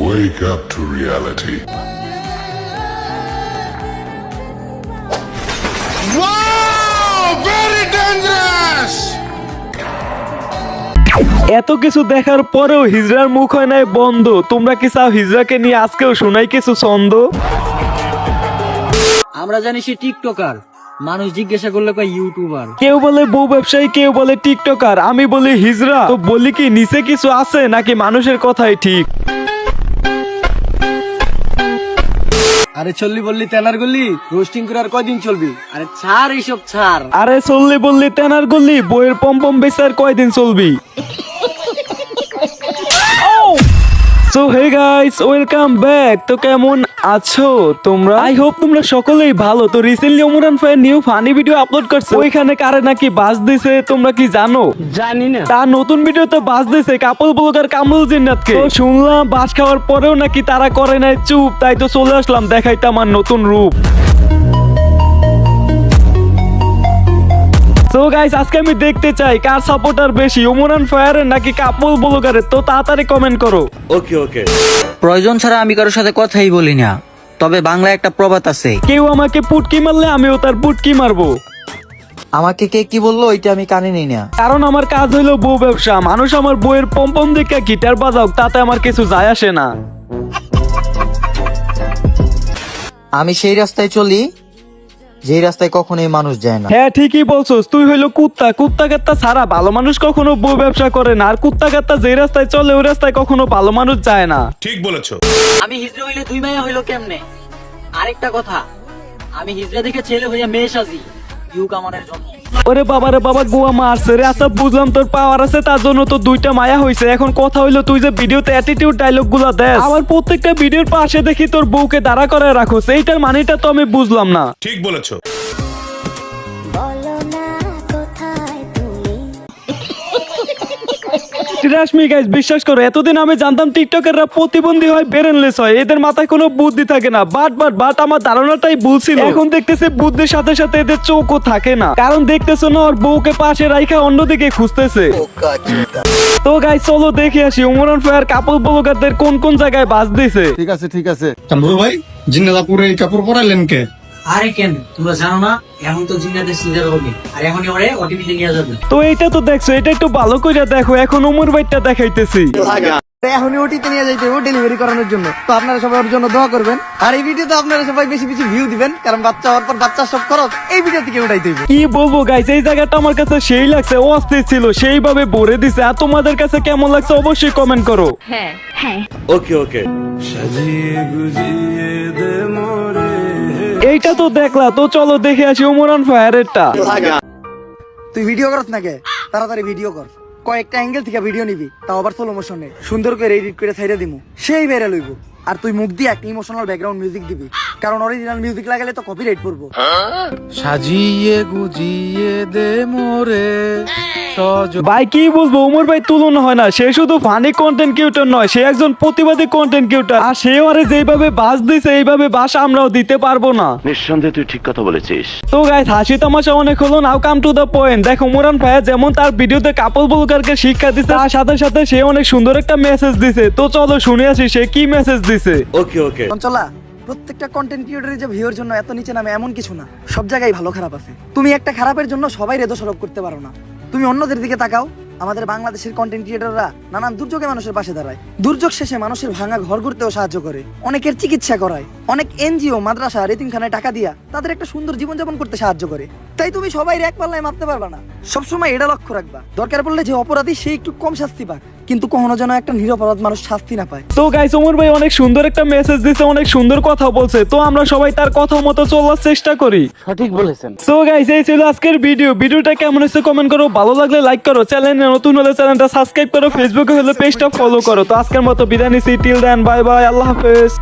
Wake up to reality. Wow! Very dangerous! এত কিছু দেখার পরেও হিজড়ার মুখ হয় নাই বন্ধ তোমরা কি চাও হিজড়াকে নিয়ে আজকেও শোনাই কিছু ছন্দ আমরা জানি সে টিকটকার মানুষ জিজ্ঞাসা করলে কয় ইউটিউবার। কেউ বলে বউ ব্যবসায়ী কেউ বলে টিকটকার আমি বলি হিজড়া। তো বলি কি নিচে কিছু আছে নাকি মানুষের কথাই ঠিক? আরে চললি বললি তেনার গল্লি রোস্টিং করে আর কয়দিন চলবি? আরে ছাড় এইসব ছাড়। আরে চললি বললি তেনার গল্লি বইয়ের পম পম বেচার কয়দিন চলবি? So hey guys welcome back তো কেমন আছো তোমরা? আই হোপ তোমরা সকলেই ভালো। তো recently Omran fan new funny video upload করছে। ওইখানে কারে নাকি বাস দিছে তোমরা কি জানো? জানি না। তার নতুন ভিডিওতে বাস দিছে কাপল ব্লগার কামরুল জিন্নাতকে। তো শুনলাম বাস খাওয়ার পরেও নাকি তারা করে নাই চুপ তাই তো চলে আসলাম দেখাইতে আমার নতুন রূপ। সো গাইস আজকে আমি দেখতে চাই কার সাপোর্টার বেশি ওমরান ফায়ারের নাকি কাপল ব্লগারের তো তাড়াতাড়ি কমেন্ট করো। প্রয়োজন ছাড়া আমি কারোর সাথে কথাই বলি না। তবে বাংলায় একটা প্রবাদ আছে। কেউ আমাকে পুটকি মারলে আমিও তার পুটকি মারবো। আমাকে কে কি বলল ওইটা আমি কানে নিই না। কারণ আমার কাজ হইল বউ ব্যবসা। মানুষ আমার বউয়ের পম্পম দিকে গিটার বাজাও তাতে আমার কিছু যায় আসে না। আমি সেই রাস্তায় চলি যেই রাস্তায় কখনোই মানুষ যায় না। হ্যাঁ ঠিকই বলছস। তুই হইল কুত্তা। কুত্তা কাত্তা ছাড়া ভালো মানুষ কখনো বউ ব্যবসা করে না। আর কুত্তা কাত্তা যে রাস্তায় চলে ওই রাস্তায় কখনো ভালো মানুষ যায় না। ঠিক বলেছ। আমি হিজড়া হইলে দুই মাইয়া হইল কেমনে? আরেকটা কথা। আমি হিজড়া দেখে ছেলে হইয়া মেয়ে সাজি। ইউ কামানের জন্য ওরে বাবা রে বাবা গোয়া মারছে রে। আচ্ছা বুঝলাম তোর পাওয়ার আছে তার জন্য তো দুইটা মায়া হয়েছে এখন কথা হইল তুই যে ভিডিওতে অ্যাটিটিউড ডায়লগগুলো দেস। আমার প্রত্যেকটা ভিডিওর পাশে দেখি তোর বউকে দাঁড়া করে রাখো এইটার মানেটা তো আমি বুঝলাম না। বলো রাশমি গাইজ বিশ্বাস করো এতদিন আমি জানতাম টিকটকাররা প্রতিবন্ধী হয় বেরেনলেস হয়। এদের মাথায় কোনো বুদ্ধি থাকে না। বাট বাট বাট আমার ধারণাটাই ভুল এখন দেখতেছে বুদ্ধির সাথে সাথে এদের চোখও থাকে না। কারণ দেখতেছো না ওর বউকে পাশে রাইখা অন্যদিকে খুঁজতেছে। তো গাই চলো দেখে আসি উমরান ফায়ার কাপড় ব্লগারদের কোন কোন জায়গায় বাস দিছে। ঠিক আছে ঠিক আছে। ভাই কাপড় পরাইলেন কে? আরে কেন? তোমরা জানো না এখন তো জিন্নাদের সিজার হবে। আর এখন ওরে ওটিপিতে নিয়ে যাবে। তো এইটা তো দেখছ এটা একটু ভালো করে দেখো এখন উমর ভাইটা দেখাইতেছি। এখনই ওটিতে নিয়ে যাইতে হবে ডেলিভারি করানোর জন্য। তো আপনারা সবাই ওর জন্য দোয়া করবেন। আর এই ভিডিওতে আপনারা সবাই বেশি বেশি ভিউ দিবেন কারণ বাচ্চা হওয়ার পর বাচ্চার সব খরচ এই ভিডিও থেকে হবে কি বলব গাইস এই জায়গাটা আমার কাছে সেই লাগছে অস্থির ছিল সেইভাবে ভরে দিছে। আর তোমাদের কাছে কেমন লাগছে অবশ্যই কমেন্ট করো। এইটা তো দেখলা, তো চলো দেখে আসি ওমরান ফায়ারেরটা তুই ভিডিও করছ না কে? তাড়াতাড়ি ভিডিও কর। কয়েকটা অ্যাঙ্গেল থেকে ভিডিও নিবি, তাও আবার সোলো মোশনে সুন্দর করে এডিট করে ছাইড়া দিমু। সেই বেড়ে লইব। আর তুই মুখ দিয়ে একটা ইমোশনাল ব্যাকগ্রাউন্ড মিউজিক দিবি। কারণ অরিজিনাল মিউজিক লাগালে তো কপিরাইট পড়ব। সাজিয়ে গুজিয়ে দে মোরে। ভাই কি বলব ওমর ভাই তুলনা হয় না। সে শুধু ফানি কন্টেন্ট কিউটার নয় সে একজন প্রতিবাদী কন্টেন্ট কিউটার আর সে আরে যেভাবে বাস দিছে এইভাবে বাস আমরাও দিতে পারব না। নিঃসন্দেহে তুই ঠিক কথা বলেছিস। তো গাইস হাসি তামাশা অনেক হলো now come to the point দেখো মোরান ভাইয়া যেমন তার ভিডিওতে কাপল বুলকারকে শিক্ষা দিছে তার সাথে সাথে সে অনেক সুন্দর একটা মেসেজ দিছে। তো চলো শুনে আসি সে কি মেসেজ দিছে। ওকে ওকে চলা। প্রত্যেকটা কন্টেন্ট ক্রিয়েটরের যে ভিউর জন্য এত নিচে নামে এমন কিছু না। সব জায়গায় ভালো খারাপ আছে। তুমি একটা খারাপের জন্য সবাই সরব করতে পারো না। তুমি অন্যদের দিকে তাকাও। আমাদের বাংলাদেশের কন্টেন্ট ক্রিয়েটররা নানান দুর্যোগে মানুষের পাশে দাঁড়ায়। দুর্যোগ শেষে মানুষের ভাঙা ঘর করতেও সাহায্য করে। অনেকের চিকিৎসা করায়। অনেক এনজিও, মাদ্রাসা, রেতিমখানায় টাকা দিয়া তাদের একটা সুন্দর জীবনযাপন করতে সাহায্য করে। তাই তুমি সবাই এক পাল্লায় মাপতে পারবা না। সবসময় এটা লক্ষ্য রাখবা। দরকার পড়লে যে অপরাধী, সে একটু কম শাস্তি পাক। কিন্তু কখনো যেন একটা নিরপরাধ মানুষ শাস্তি না পায়। তো গাইস ওমর ভাই অনেক সুন্দর একটা মেসেজ দিছে অনেক সুন্দর কথা বলছে। তো আমরা সবাই তার কথা মতো চলার চেষ্টা করি। সঠিক বলেছেন। সো গাইস এই ছিল আজকের ভিডিও ভিডিওটা কেমন হয়েছে কমেন্ট করো। ভালো লাগলে লাইক করো। চ্যানেলে নতুন হলে চ্যানেলটা সাবস্ক্রাইব করো। ফেসবুকে হলে পেজটা ফলো করো। তো আজকের মতো বিদায় নিচ্ছি টিল দেন বাই বাই আল্লাহ হাফেজ।